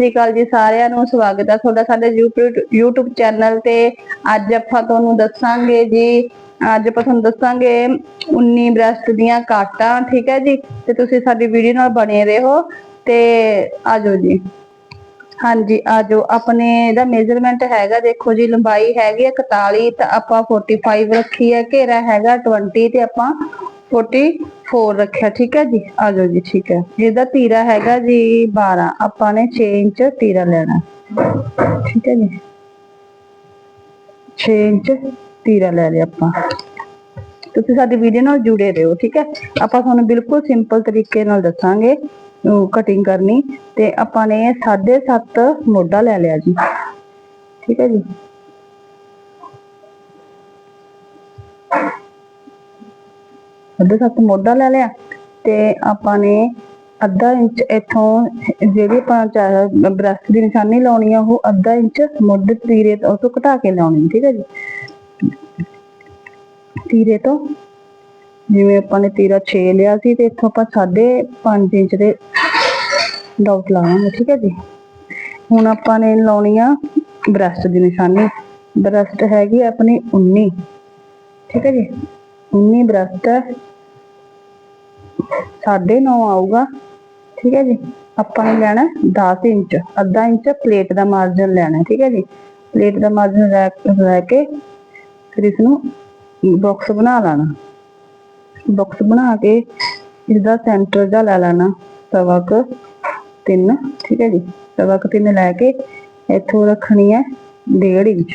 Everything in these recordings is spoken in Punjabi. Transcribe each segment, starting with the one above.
ਸ੍ਰੀ ਅਕਾਲ ਜੀ ਸਾਰਿਆਂ ਨੂੰ, ਸਵਾਗਤ ਹੈ ਤੁਹਾਡਾ ਸਾਡੇ YouTube ਚੈਨਲ ਤੇ। ਅੱਜ ਆਪਾਂ ਤੁਹਾਨੂੰ ਦੱਸਾਂਗੇ ਜੀ, ਅੱਜ ਆਪਾਂ ਤੁਹਾਨੂੰ ਦੱਸਾਂਗੇ 19 ਬ੍ਰੈਸਟ ਦੀਆਂ ਕਾਟਾਂ, ਠੀਕ ਹੈ ਜੀ? ਤੇ ਤੁਸੀਂ ਸਾਡੀ ਵੀਡੀਓ ਨਾਲ ਬਣੇ ਰਹੋ ਤੇ ਆਜੋ ਜੀ। ਹਾਂਜੀ ਆਜੋ ਆਪਣੇ ਇਹਦਾ ਮੇਜ਼ਰਮੈਂਟ ਹੈਗਾ, ਦੇਖੋ ਜੀ, ਲੰਬਾਈ ਹੈਗੀ ਹੈ 41 ਤੇ ਆਪਾਂ 45 ਰੱਖੀ ਹੈ, ਘੇਰਾ ਹੈਗਾ 20 ਤੇ ਆਪਾਂ 44 ਰੱਖਿਆ, ਠੀਕ ਹੈ ਜੀ? ਆਜੋ ਜੀ, ਠੀਕ ਹੈ। ਇਹਦਾ ਤੀਰਾ ਹੈਗਾ ਜੀ 12 ਆਪਾਂ ਨੇ 6 ਇੰਚ ਤੀਰਾ ਲੈਣਾ। ਠੀਕ ਹੈ ਜੀ? 6 ਇੰਚ ਤੀਰਾ ਲੈ ਲਿਆ ਆਪਾਂ। ਤੁਸੀਂ ਸਾਡੀ ਵੀਡੀਓ ਨਾਲ ਜੁੜੇ ਰਹੋ, ਠੀਕ ਹੈ? ਆਪਾਂ ਤੁਹਾਨੂੰ ਬਿਲਕੁਲ ਸਿੰਪਲ ਤਰੀਕੇ ਨਾਲ ਦੱਸਾਂਗੇ ਕਟਿੰਗ ਕਰਨੀ। ਤੇ ਆਪਾਂ ਨੇ 7.5 ਮੋਢਾ ਲੈ ਲਿਆ ਜੀ। ਠੀਕ ਹੈ ਜੀ? ਸਾਢੇ ਸੱਤ ਮੋਢਾ ਲੈ ਲਿਆ ਤੇ ਆਪਾਂ ਨੇ ਅੱਧਾ ਇੰਚ ਇੱਥੋਂ ਜਿਹੜੀ ਆਪਾਂ ਬ੍ਰੈਸਟ ਦੀ ਨਿਸ਼ਾਨੀ ਲਾਉਣੀ ਆ, ਉਹ ਅੱਧਾ ਇੰਚ ਮੁੱਢ ਤੀਰੇ ਤੋਂ ਤੋਂ ਘਟਾ ਕੇ ਲਾਉਣੀ, ਠੀਕ ਹੈ ਜੀ? ਤੀਰੇ ਤੋਂ, ਜਿਵੇਂ ਆਪਾਂ ਨੇ ਤੀਰਾ 6 ਲਿਆ ਸੀ ਤੇ ਇੱਥੋਂ ਆਪਾਂ 5.5 ਇੰਚ ਦੇ ਡਾਊਟ ਲਾਵਾਂਗੇ, ਠੀਕ ਹੈ ਜੀ? ਹੁਣ ਆਪਾਂ ਨੇ ਲਾਉਣੀ ਆ ਬ੍ਰੈਸਟ ਦੀ ਨਿਸ਼ਾਨੀ ਬ੍ਰੈਸਟ ਹੈਗੀ ਆਪਣੀ 19 ਠੀਕ ਹੈ ਜੀ? 19 ਬ੍ਰੈਸਟ ਹੈ ਸਾਢੇ 9 ਆਊਗਾ। ਠੀਕ ਹੈ ਜੀ? ਆਪਾਂ ਨੇ ਲੈਣਾ 10 ਇੰਚ, ਅੱਧਾ ਇੰਚ ਪਲੇਟ ਦਾ ਮਾਰਜਨ ਲੈਣਾ ਠੀਕ ਹੈ ਜੀ? ਪਲੇਟ ਦਾ ਮਾਰਜਨ ਲੈ ਕੇ ਫਿਰ ਇਸ ਨੂੰ ਬਾਕਸ ਬਣਾ ਲੈਣਾ। ਬਾਕਸ ਬਣਾ ਕੇ ਇਸ ਦਾ ਸੈਂਟਰ ਦਾ ਲੈ ਲੈਣਾ ਸਵਾ ਕੁ ਤਿੰਨ। ਠੀਕ ਹੈ ਜੀ? ਸਵਾ ਕੁ ਤਿੰਨ ਲੈ ਕੇ ਇੱਥੋਂ ਰੱਖਣੀ ਹੈ 1.5 ਇੰਚ।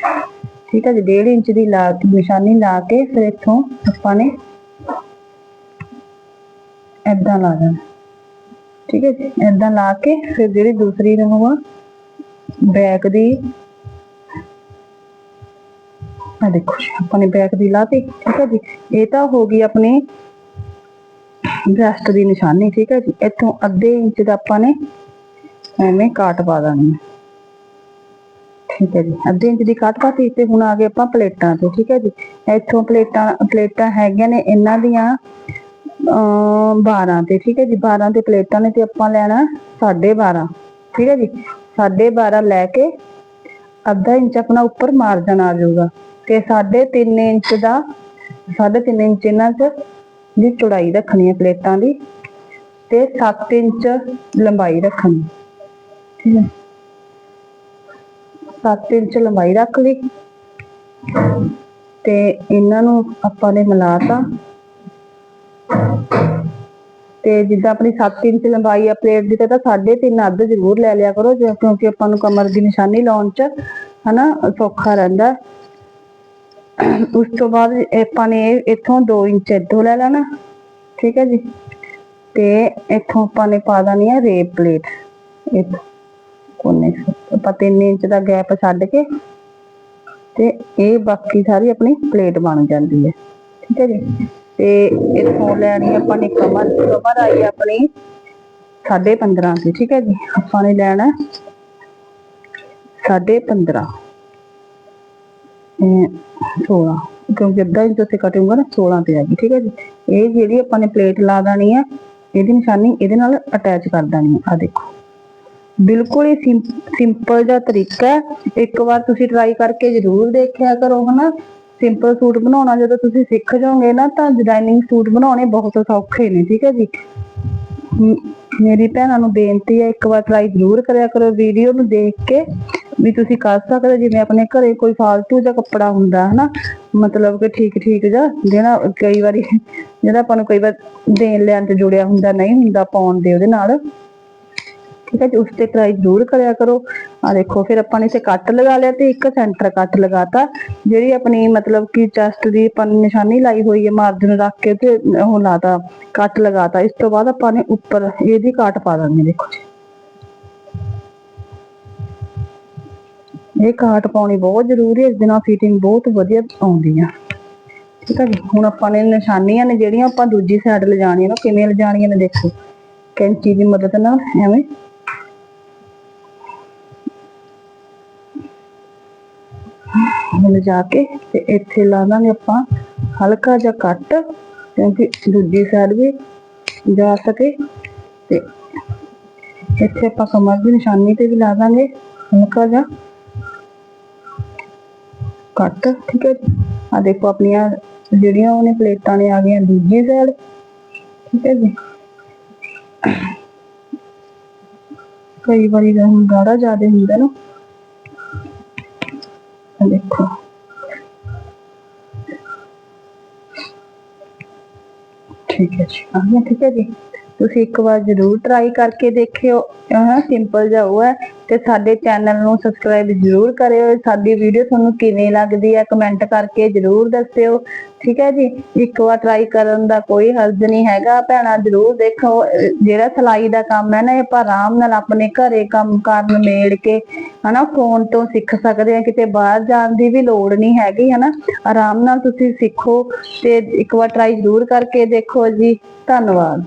ਠੀਕ ਹੈ ਜੀ? 1.5 ਇੰਚ ਦੀ ਲਾ, ਨਿਸ਼ਾਨੀ ਲਾ ਕੇ ਫਿਰ ਇੱਥੋਂ ਆਪਾਂ ਨੇ ਏਦਾਂ ਲਾ ਦੇਣਾ। ਠੀਕ ਹੈ ਜੀ? ਏਦਾਂ ਲਾ ਕੇ ਫਿਰ ਜਿਹੜੀ ਦੂਸਰੀ ਰਹੂਗਾ ਬੈਕ ਦੀ ਆ ਦੇਖੋ ਜੀ, ਆਪਾਂ ਨੇ ਬੈਕ ਦੀ ਲਾਤੀ, ਠੀਕ ਹੈ ਜੀ? ਇਹ ਤਾਂ ਹੋ ਗਈ ਆਪਣੀ ਬ੍ਰੈਸਟ ਦੀ ਨਿਸ਼ਾਨੀ, ਠੀਕ ਹੈ ਜੀ? ਇੱਥੋਂ ਅੱਧੇ ਇੰਚ ਦਾ ਆਪਾਂ ਨੇ ਐਵੇਂ ਕਾਟ ਪਾ ਦੇਣੀ। ਹੈ ਠੀਕ ਹੈ ਜੀ? ਅੱਧੇ ਇੰਚ ਦੀ ਕਾਟ ਪਾਤੀ ਤੇ ਹੁਣ ਆ ਗਏ ਆਪਾਂ ਪਲੇਟਾਂ ਤੇ, ਠੀਕ ਹੈ ਜੀ? ਇੱਥੋਂ ਪਲੇਟਾਂ ਪਲੇਟਾਂ ਹੈਗੀਆਂ ਨੇ, ਇਹਨਾਂ ਦੀਆਂ 12 ਤੇ, ਠੀਕ ਹੈ ਜੀ 12 ਤੇ ਪਲੇਟਾਂ ਨੇ ਤੇ ਆਪਾਂ ਲੈਣਾ 12.5 ਠੀਕ ਹੈ ਜੀ 12.5 ਲੈ ਕੇ ਅੱਧਾ ਇੰਚ ਆਪਣਾ ਉੱਪਰ ਮਾਰਜਨ ਆ ਜਾਊਗਾ ਤੇ 3.5 ਇੰਚ ਦਾ 3.5 ਇੰਚ ਇਹਨਾਂ 'ਚ ਦੀ ਚੌੜਾਈ ਰੱਖਣੀ ਹੈ ਪਲੇਟਾਂ ਦੀ ਤੇ 7 ਇੰਚ ਲੰਬਾਈ ਰੱਖਣੀ, ਠੀਕ ਹੈ। 7 ਇੰਚ ਲੰਬਾਈ ਰੱਖ ਲਈ ਤੇ ਇਹਨਾਂ ਨੂੰ ਆਪਾਂ ਨੇ ਮਿਲਾਤਾ ਤੇ ਜਿੱਦਾਂ ਆਪਣੀ 7 ਇੰਚ ਲੰਬਾਈ ਆ ਪਲੇਟ ਦੀ, ਤਾਂ 3.5 ਅੱਧ ਜ਼ਰੂਰ ਲੈ ਲਿਆ ਕਰੋ ਕਿਉਂਕਿ ਆਪਾਂ ਨੂੰ ਕਮਰ ਦੀ ਨਿਸ਼ਾਨੀ ਲਾਉਣ ਚ ਹਨਾ ਸੌਖਾ ਰਹਿੰਦਾ। ਉਸ ਤੋਂ ਬਾਅਦ ਆਪਾਂ ਨੇ ਇੱਥੋਂ 2 ਇੰਚ ਇੱਥੋਂ ਲੈ ਲੈਣਾ, ਠੀਕ ਹੈ ਜੀ। ਤੇ ਇੱਥੋਂ ਆਪਾਂ ਨੇ ਪਾ ਦੇਣੀ ਹੈ ਰੇਪ ਪਲੇਟ ਇਹ ਕੋਨੇ ਆਪਾਂ 3 ਇੰਚ ਦਾ ਗੈਪ ਛੱਡ ਕੇ ਤੇ ਇਹ ਬਾਕੀ ਸਾਰੀ ਆਪਣੀ ਪਲੇਟ ਬਣ ਜਾਂਦੀ ਹੈ, ਠੀਕ ਹੈ ਜੀ। ਤੇ ਇੱਥੋਂ ਲੈਣੀ ਆਪਾਂ ਨੇ ਕਮਰ ਕਮਰ ਆਈ ਆਪਣੀ 15.5 ਦੀ, ਠੀਕ ਹੈ ਜੀ? ਆਪਾਂ ਨੇ ਲੈਣਾ 15.5 16 ਕਿਉਂਕਿ ਅੱਧਾ ਇੰਚ ਉੱਤੇ ਕਟਿੰਗ ਨਾ 16 ਤੇ ਆ ਗਈ ਠੀਕ ਹੈ ਜੀ? ਇਹ ਜਿਹੜੀ ਆਪਾਂ ਨੇ ਪਲੇਟ ਲਾ ਦੇਣੀ ਹੈ ਇਹਦੀ ਨਿਸ਼ਾਨੀ ਇਹਦੇ ਨਾਲ ਅਟੈਚ ਕਰ ਦੇਣੀ ਹੈ ਆ ਦੇਖੋ। ਬਿਲਕੁਲ ਹੀ ਸਿੰਪਲ ਜਿਹਾ ਤਰੀਕਾ ਹੈ। ਇੱਕ ਵਾਰ ਤੁਸੀਂ ਟਰਾਈ ਕਰਕੇ ਜ਼ਰੂਰ ਦੇਖਿਆ ਕਰੋ, ਹਨਾ? ਸਿੰਪਲ ਸੂਟ ਬਣਾਉਣਾ ਜਦੋਂ ਤੁਸੀਂ ਸਿੱਖ ਜਾਓਗੇ ਨਾ ਤਾਂ ਡਿਜ਼ਾਈਨਿੰਗ ਸੂਟ ਬਣਾਉਣੇ ਬਹੁਤ ਸੌਖੇ ਨੇ, ਠੀਕ ਹੈ ਜੀ? ਮੇਰੀ ਭੈਣਾਂ ਨੂੰ ਬੇਨਤੀ ਹੈ, ਇੱਕ ਵਾਰ ਟਰਾਈ ਜ਼ਰੂਰ ਕਰਿਆ ਕਰੋ ਵੀਡੀਓ ਨੂੰ ਦੇਖ ਕੇ ਵੀ ਤੁਸੀਂ ਕਰ ਸਕਦੇ ਜਿਵੇਂ ਆਪਣੇ ਘਰੇ ਕੋਈ ਫਾਲਤੂ ਜਿਹਾ ਕੱਪੜਾ ਹੁੰਦਾ, ਹਨਾ? ਮਤਲਬ ਕਿ ਠੀਕ ਠੀਕ ਜਿਹਾ, ਜਿਹੜਾ ਕਈ ਵਾਰੀ ਜਿਹੜਾ ਆਪਾਂ ਨੂੰ ਕਈ ਵਾਰ ਦੇਣ ਲੈਣ ਤੇ ਜੁੜਿਆ ਹੁੰਦਾ, ਨਹੀਂ ਹੁੰਦਾ ਪਾਉਣ ਦੇ ਉਹਦੇ ਨਾਲ, ਠੀਕ ਹੈ ਜੀ? ਉਸ ਤੇ ਟਰਾਈ ਜ਼ਰੂਰ ਕਰਿਆ ਕਰੋ। ਆ ਦੇਖੋ, ਫਿਰ ਆਪਾਂ ਨੇ ਇਥੇ ਕੱਟ ਲਗਾ ਲਿਆ ਤੇ ਇੱਕ ਸੈਂਟਰ ਕੱਟ ਲਗਾਤਾ, ਜਿਹੜੀ ਆਪਣੀ ਮਤਲਬ ਕਿ ਚੈਸਟ ਦੀ ਆਪਾਂ ਨਿਸ਼ਾਨੀ ਲਾਈ ਹੋਈ ਹੈ ਮਾਰਜਨ ਰੱਖ ਕੇ ਤੇ ਉਹ ਲਾਤਾ, ਕੱਟ ਲਗਾਤਾ। ਇਸ ਤੋਂ ਬਾਅਦ ਆਪਾਂ ਨੇ ਉੱਪਰ ਇਹਦੀ ਕਾਟ ਪਾ ਦਾਂਗੇ, ਦੇਖੋ ਇਹ ਕਾਟ ਪਾਉਣੀ ਬਹੁਤ ਜ਼ਰੂਰੀ ਹੈ, ਇਸ ਦੇ ਨਾਲ ਫਿਟਿੰਗ ਬਹੁਤ ਵਧੀਆ ਆਉਂਦੀ ਆ। ਠੀਕ ਹੈ ਹੁਣ ਆਪਾਂ ਨੇ ਨਿਸ਼ਾਨੀਆਂ ਨੇ ਜਿਹੜੀਆਂ ਆਪਾਂ ਦੂਜੀ ਸਾਈਡ ਲਿਜਾਣੀਆਂ ਨੇ ਕਿਵੇਂ ਲਿਜਾਣੀਆਂ ਨੇ ਦੇਖੋ। ਕੈਂਚੀ ਦੀ ਮਦਦ ਨਾਲ, ਐਵੇਂ। ਹੁਣ ਜਾ ਕੇ ਤੇ ਇੱਥੇ ਲਾ ਦਾਂਗੇ ਆਪਾਂ ਹਲਕਾ ਜਿਹਾ ਕੱਟ ਕਿਉਂਕਿ ਦੂਜੀ ਸਾਈਡ ਵੀ ਜਾ ਸਕੇ ਤੇ ਇੱਥੇ ਆਪਾਂ ਕਮਰ ਦੀ ਨਿਸ਼ਾਨੀ ਤੇ ਵੀ ਲਾ ਦਾਂਗੇ ਹਲਕਾ ਜਿਹਾ ਕੱਟ ਠੀਕ ਹੈ ਆ ਦੇਖੋ ਆਪਣੀਆਂ ਜਿਹੜੀਆਂ ਉਹਨੇ ਪਲੇਟਾਂ ਨੇ ਆ ਗਈਆਂ ਦੂਜੀ ਸਾਈਡ ਠੀਕ ਹੈ ਜੀ। ਕਈ ਵਾਰੀ ਤਾਂ ਹੁਣ ਗਾੜਾ ਜ਼ਿਆਦਾ ਹੁੰਦਾ ਨਾ। ਆਹ ਦੇਖੋ। ਠੀਕ ਹੈ ਜੀ। ਆ ਠੀਕ ਹੈ ਜੀ। ਤੁਸੀਂ ਇੱਕ ਵਾਰ ਜ਼ਰੂਰ ਟਰਾਈ ਕਰਕੇ ਦੇਖਿਓ। ਹਾਂ ਸਿੰਪਲ ਜਿਹਾ ਉਹ ਹੈ। ਤੇ ਸਾਡੇ ਚੈਨਲ ਨੂੰ ਸਬਸਕ੍ਰਾਈਬ ਜ਼ਰੂਰ ਕਰਿਓ। ਸਾਡੀ ਵੀਡੀਓ ਤੁਹਾਨੂੰ ਕਿਵੇਂ ਲੱਗਦੀ ਹੈ ਕਮੈਂਟ ਕਰਕੇ ਜ਼ਰੂਰ ਦੱਸਿਓ। ਠੀਕ ਹੈ ਜੀ? ਇੱਕ ਵਾਰ ਟਰਾਈ ਕਰਨ ਦਾ ਕੋਈ ਹਰਜ ਨਹੀਂ ਹੈਗਾ। ਭੈਣਾ, ਜ਼ਰੂਰ ਦੇਖੋ, ਜਿਹੜਾ ਸਿਲਾਈ ਦਾ ਕੰਮ ਹੈ ਨਾ, ਇਹ ਆਪਾਂ ਆਰਾਮ ਨਾਲ ਆਪਣੇ ਘਰੇ ਕੰਮ ਕਰਨ ਮੇੜ ਕੇ ਹਨਾ ਫੋਨ ਤੋਂ ਸਿੱਖ ਸਕਦੇ ਆ ਕਿਤੇ ਬਾਹਰ ਜਾਣ ਦੀ ਵੀ ਲੋੜ ਨਹੀਂ ਹੈਗੀ, ਹਨਾ। ਆਰਾਮ ਨਾਲ ਤੁਸੀਂ ਸਿੱਖੋ ਤੇ ਇੱਕ ਵਾਰ ਟਰਾਈ ਜ਼ਰੂਰ ਕਰਕੇ ਦੇਖੋ ਜੀ। ਧੰਨਵਾਦ।